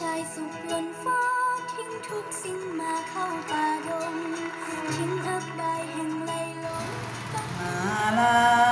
ชายสุขล้นฟ้าทิ้งทุกสิ่งมาเข้าป่าดงทิ้งอับบายแห่งไรลลงมาลา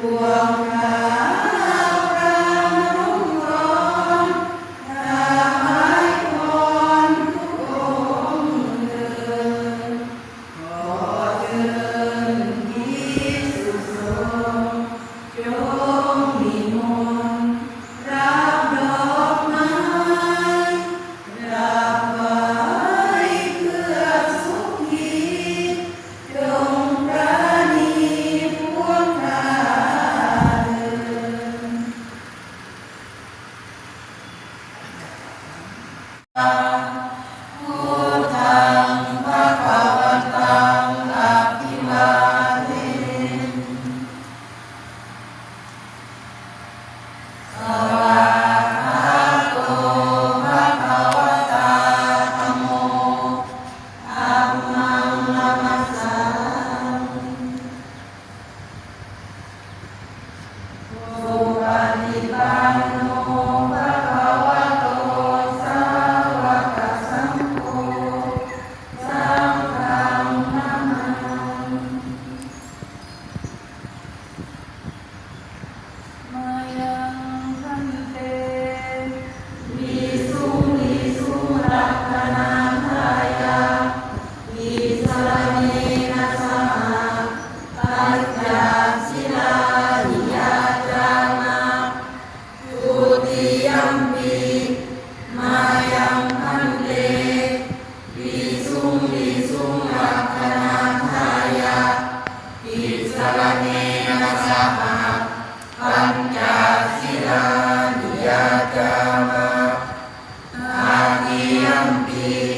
Tua 아. आदियं पी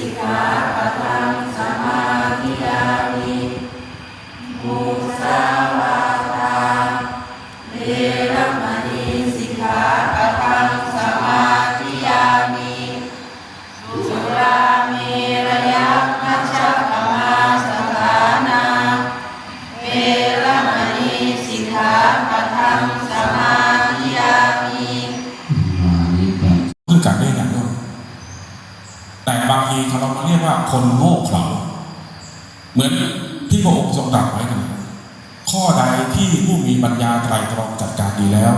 เราเรียกว่าคนโง่เขลาเหมือนที่พระองค์ทรงตรัสไว้กันข้อใดที่ผู้มีปัญญาไตรตรองจัดการดีแล้ว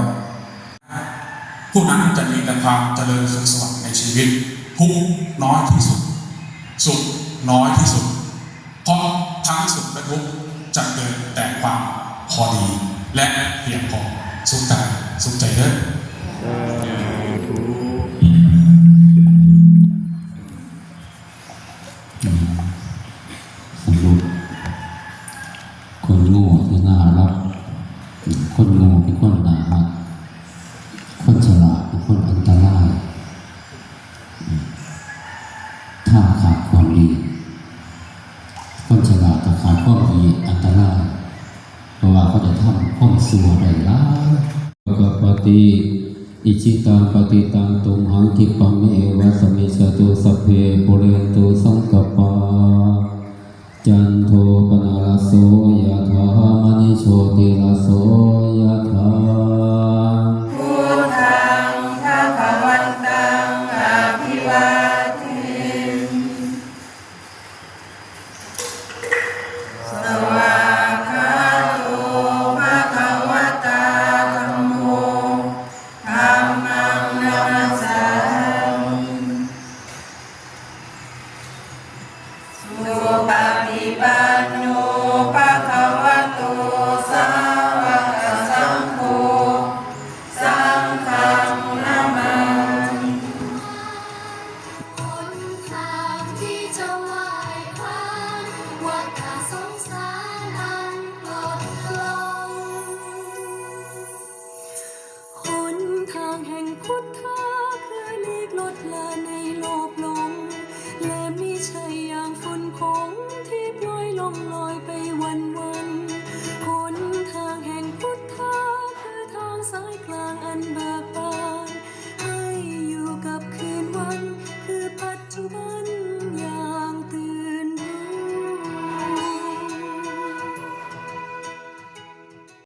ผู้นั้นจะมีแต่ความเจริญสุขสวัสดิ์ในชีวิตทุกน้อยที่สุด สุขน้อยที่สุด เพราะทั้งสุขและทุกข์จะเกิดแต่ความพอดี และเพียงพอสุขใจสุขใจเด้อ คนโง่เป็นคนน่ารักคนฉลาดเป็นคนอันตรายถ้าขาดความดี คนฉลาดถ้าขาดความดีอันตรายเพราะว่าเขาจะทำความสัวได้หลายกปฏิอิจิตังปฏิตังตุมหังคิปังเมวะสมมิสตุสัพเพปุเรนตุสังกปปาจันโทปนาลโสยะ